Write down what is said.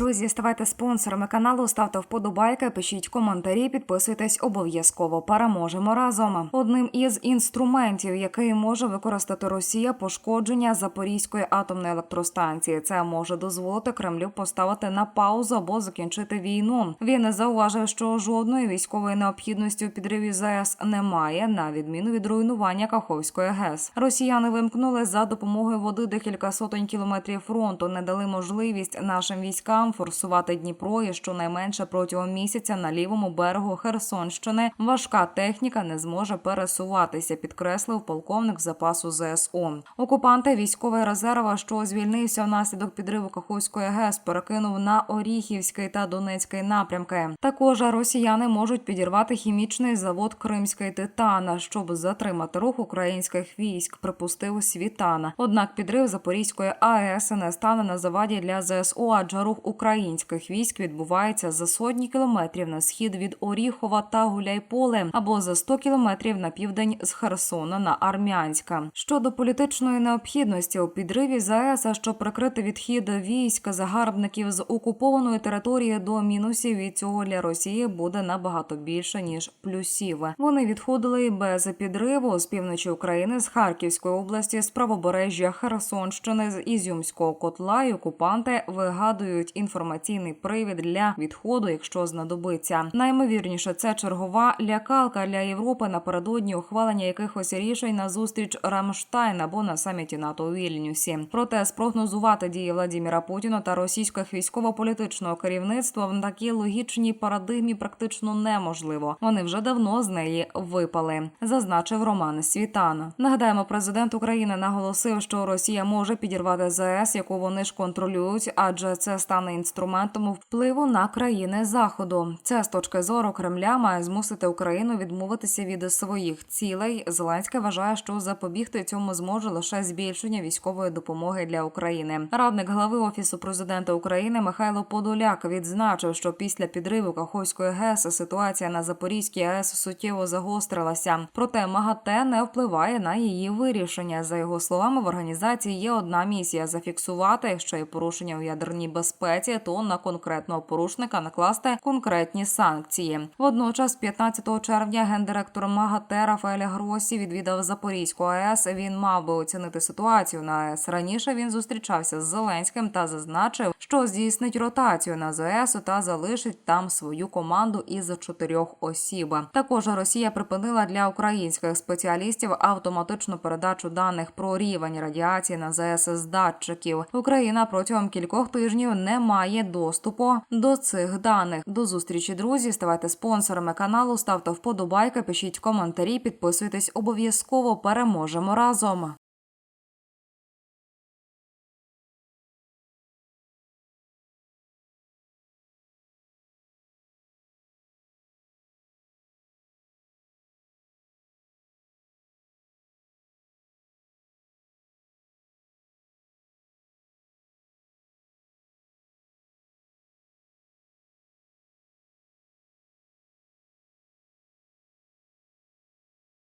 Друзі, ставайте спонсорами каналу, ставте вподобайки, пишіть коментарі, підписуйтесь обов'язково. Переможемо разом. Одним із інструментів, який може використати Росія, пошкодження Запорізької атомної електростанції. Це може дозволити Кремлю поставити на паузу або закінчити війну. Він зауважив, що жодної військової необхідності у підриві ЗАЕС немає, на відміну від руйнування Каховської ГЕС. Росіяни вимкнули за допомогою води декілька сотень кілометрів фронту, не дали можливість нашим військам форсувати Дніпро і щонайменше протягом місяця на лівому берегу Херсонщини важка техніка не зможе пересуватися, підкреслив полковник запасу ЗСУ. Окупанти військовий резерва, що звільнився внаслідок підриву Каховської ГЕС, перекинув на Оріхівський та Донецький напрямки. Також росіяни можуть підірвати хімічний завод Кримський Титан, щоб затримати рух українських військ. Припустив Світана. Однак підрив Запорізької АЕС не стане на заваді для ЗСУ, адже рух українських військ відбувається за сотні кілометрів на схід від Оріхова та Гуляйполе або за 100 кілометрів на південь з Херсона на Армянська. Щодо політичної необхідності у підриві ЗАЕС, щоб прикрити відхід військ загарбників з окупованої території до мінусів від цього для Росії буде набагато більше ніж плюсів. Вони відходили без підриву з півночі України, з Харківської області, з правобережжя Херсонщини, з Ізюмського котла. І окупанти вигадують інформаційний привід для відходу, якщо знадобиться. Наймовірніше, це чергова лякалка для Європи напередодні ухвалення якихось рішень на зустріч Рамштайн або на саміті НАТО у Вільнюсі. Проте спрогнозувати дії Владіміра Путіна та російських військово-політичного керівництва в такій логічній парадигмі практично неможливо. Вони вже давно з неї випали, зазначив Роман Світан. Нагадаємо, президент України наголосив, що Росія може підірвати ЗАЕС, яку вони ж контролюють, адже це стане інструментом впливу на країни заходу. Це з точки зору Кремля має змусити Україну відмовитися від своїх цілей. Зеленський вважає, що запобігти цьому зможе лише збільшення військової допомоги для України. Радник глави офісу президента України Михайло Подоляк відзначив, що після підриву Каховської ГЕС ситуація на Запорізькій АЕС суттєво загострилася. Проте МАГАТЕ не впливає на її вирішення. За його словами, в організації є одна місія зафіксувати, якщо є порушення у ядерній безпеці, то на конкретного порушника накласти конкретні санкції. Водночас, 15 червня, гендиректор МАГАТЕ Рафаель Гросі відвідав Запорізьку АЕС. Він мав би оцінити ситуацію на АЕС. Раніше він зустрічався з Зеленським та зазначив, що здійснить ротацію на ЗАЕС та залишить там свою команду із чотирьох осіб. Також Росія припинила для українських спеціалістів автоматичну передачу даних про рівень радіації на ЗАЕС з датчиків. Україна протягом кількох тижнів не має доступу до цих даних. До зустрічі, друзі. Ставайте спонсорами каналу, ставте вподобайки, пишіть коментарі, підписуйтесь обов'язково. Переможемо разом.